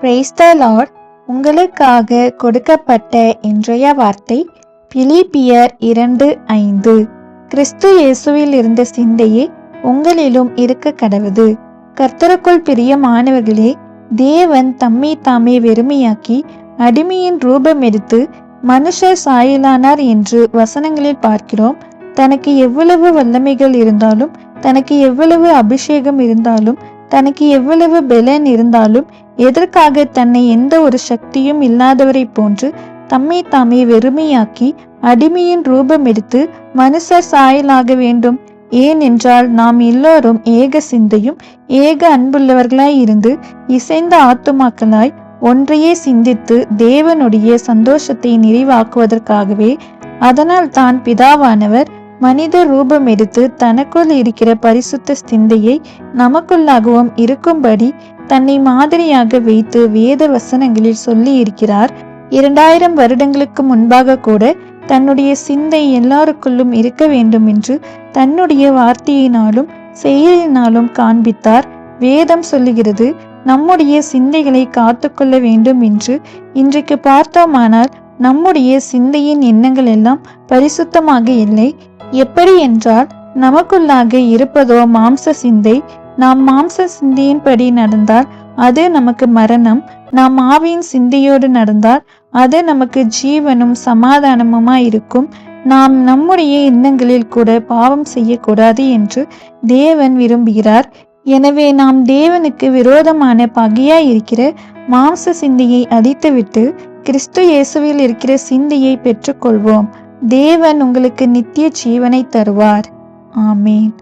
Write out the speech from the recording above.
Praise Lord உங்களுக்காக கொடுக்கப்பட்ட இன்றைய வார்த்தை பிலிப்பியர் இரண்டு ஐந்து. கிறிஸ்து இயேசுவில் இருந்த சிந்தையே உங்களிலும் இருக்க கடவுது. கர்த்தருக்குள் பிரியமானவர்களே தேவன் தம்மை தாமே வெறுமையாக்கி அடிமையின் ரூபம் எடுத்து மனுஷர் சாயலானார் என்று வசனங்களில் பார்க்கிறோம். தனக்கு எவ்வளவு வல்லமைகள் இருந்தாலும் தனக்கு எவ்வளவு அபிஷேகம் இருந்தாலும் தனக்கு எவ்வளவு பெலன் இருந்தாலும் எதற்காக தன்னை எந்த ஒரு சக்தியும் இல்லாதவரை போன்று தம்மை தாமே வெறுமையாக்கி அடிமையின் ரூபம் எடுத்து மனுஷர் சாயலாக வேண்டும். ஏனென்றால் நாம் எல்லோரும் ஏக சிந்தையும் ஏக அன்புள்ளவர்களாய் இருந்து இசைந்த ஆத்துமாக்களாய் ஒன்றையே சிந்தித்து தேவனுடைய சந்தோஷத்தை நிறைவாக்குவதற்காகவே அதனால் தான் பிதாவானவர் மனித ரூபம் எடுத்து தனக்குள் இருக்கிற பரிசுத்த சிந்தையை நமக்குள்ளாகவும் இருக்கும்படி தன்னை மாதிரியாக வைத்து வேத வசனங்களில் சொல்லி இருக்கிறார் இரண்டாயிரம் வருடங்களுக்கு முன்பாக கூட தன்னுடைய சிந்தை எல்லாருக்குள்ளும் இருக்க வேண்டும் என்று தன்னுடைய வார்த்தையினாலும் செயலினாலும் காண்பித்தார். வேதம் சொல்லுகிறது நம்முடைய சிந்தைகளை காத்துக்கொள்ள வேண்டும் என்று இன்றைக்கு பார்த்தோமானால் நம்முடைய சிந்தையின் எண்ணங்கள் எல்லாம் பரிசுத்தமாக இல்லை. எப்படி என்றால் நமக்குள்ளாக இருப்பதோ மாம்ச சிந்தை நாம் மாம்ச சிந்தையின்படி நடந்தால் அது நமக்கு மரணம் நாம் ஆவியின் சிந்தையோடு நடந்தால் அது நமக்கு ஜீவனும் சமாதானமுமா இருக்கும் நாம் நம்முடைய எண்ணங்களில் கூட பாவம் செய்யக்கூடாது என்று தேவன் விரும்புகிறார். எனவே நாம் தேவனுக்கு விரோதமான பகையாய் இருக்கிற மாம்ச சிந்தையை அழித்துவிட்டு கிறிஸ்து இயேசுவில் இருக்கிற சிந்தையை பெற்றுக்கொள்வோம். தேவன் உங்களுக்கு நித்திய ஜீவனை தருவார். ஆமேன்.